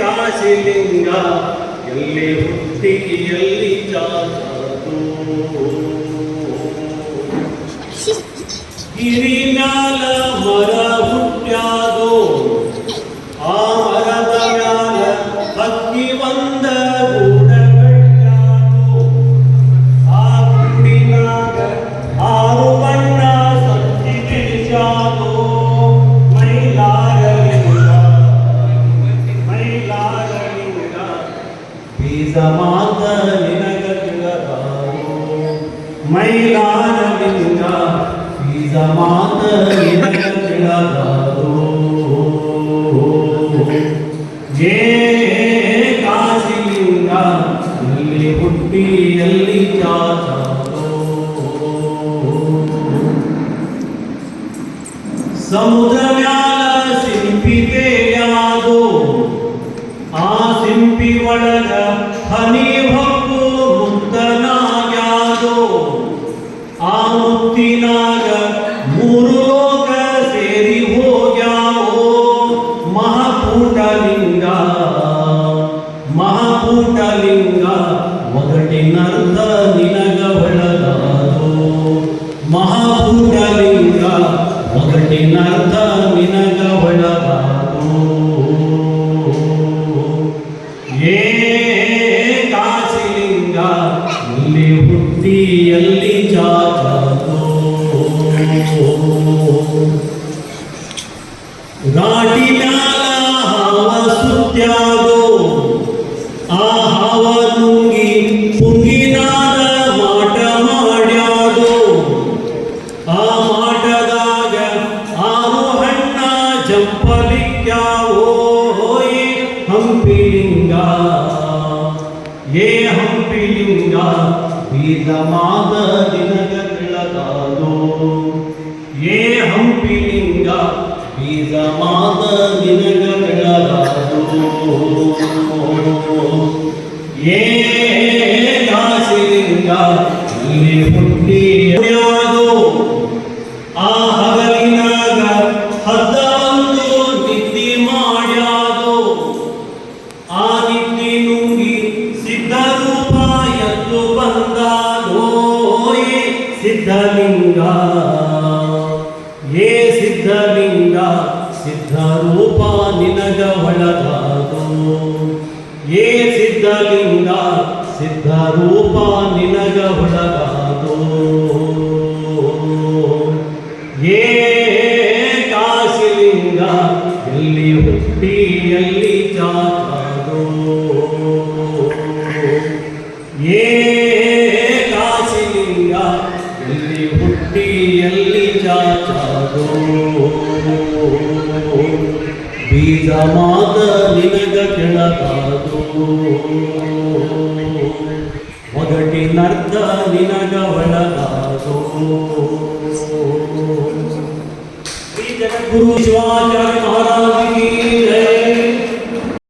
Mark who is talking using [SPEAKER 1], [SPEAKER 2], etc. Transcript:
[SPEAKER 1] ಕಾಶಿಲಿಂಗ ಎಲ್ಲಿ ಹುಟ್ಟಿ ಎಲ್ಲಿ ಜಾತರು ಗಿರಿನಾಲ ಮರ ಕಾಶಿಲಿಂಗ ಎಲ್ಲಿ ಹುಟ್ಟಿ ಎಲ್ಲಿ ಜಾತಾರೋ ಸಮುದ್ರ ಮ್ಯಾಲ ಸಿಂಪಿ ತೇಲ್ಯಾದೋ ಆ ಸಿಂಪಿ ಒಳಗ ಹನಿ ಹೊಕ್ಕು ಮುಕ್ತನಾಗ್ಯಾದೋ ಆ ಮುಕ್ತಿನಾಗ ಮೂರು ಲೋಕ ಸೇರಿ ಹೋಗ್ಯಾವೋ. ಮಹಾಪೂಟಲಿಂಗ ಮಹಾಪೂಟಲಿಂಗ ಒಗಟಿನರ್ಥ ಘಾಟಿ ಮ್ಯಾಲ ಹಾವ ಸುತ್ಯಾದೋ ಆ ಹಾವ ನುಂಗಿ ಪುಂಗಿನಾದ ಮಾಟ ಮಾಡ್ಯಾದೋ ಆ ಮಾಟದಾಗ ಆರು ಹಣ್ಣ ಜಂಪಲಿಕ್ಯಾವೋ ಏ ಹಂಪಿಲಿಂಗ ಏ ಹಂಪಿಲಿಂಗ ಬೀದ ಮಾದ ದಿನಗ ಏ ಹಂಪಿಲಿಂಗ ಬೀದ ಮಾದ ದಿನಗ ತಿಳಗಾದೋ ಏ ಕಾಶಿಲಿಂಗ ಇಲ್ಲಿ ಹುಟ್ಟಿ ಆ ಹಗಲಿನಾಗ ಹದ್ದೊಂದು ನಿದ್ದಿ ಮಾಡ್ಯಾದೋ ಆ ನಿದ್ದಿ ನುಂಗಿ ಸಿದ್ಧರೂಪ ಎದ್ದು ಬಂದಾದೋ ಏ ಸಿದ್ಧಲಿಂಗ. ಸಿದ್ಧರೂಪ ನಿನಗ ಒಳಗಾದೋ ಏ ಸಿದ್ಧಲಿಂಗ ಸಿದ್ಧರೂಪ ನಿನಗ ಒಳಗಾದೋ ಏ ಕಾಶಿಲಿಂಗ ಎಲ್ಲಿ ಹುಟ್ಟಿ ಎಲ್ಲಿ ಜಾತಾದೋ ಮಾತ ನಿನಗ ಕೆಳಗಾದೋ ಒಗಟಿನರ್ಥ ನಿನಗ ಒಳಗಾದೋ ಶ್ರೀ ಜಗದ್ಗುರು ಶಿವಾಚಾರ್ಯ ಮಹಾರಾಜ ಕಿ ಜಯ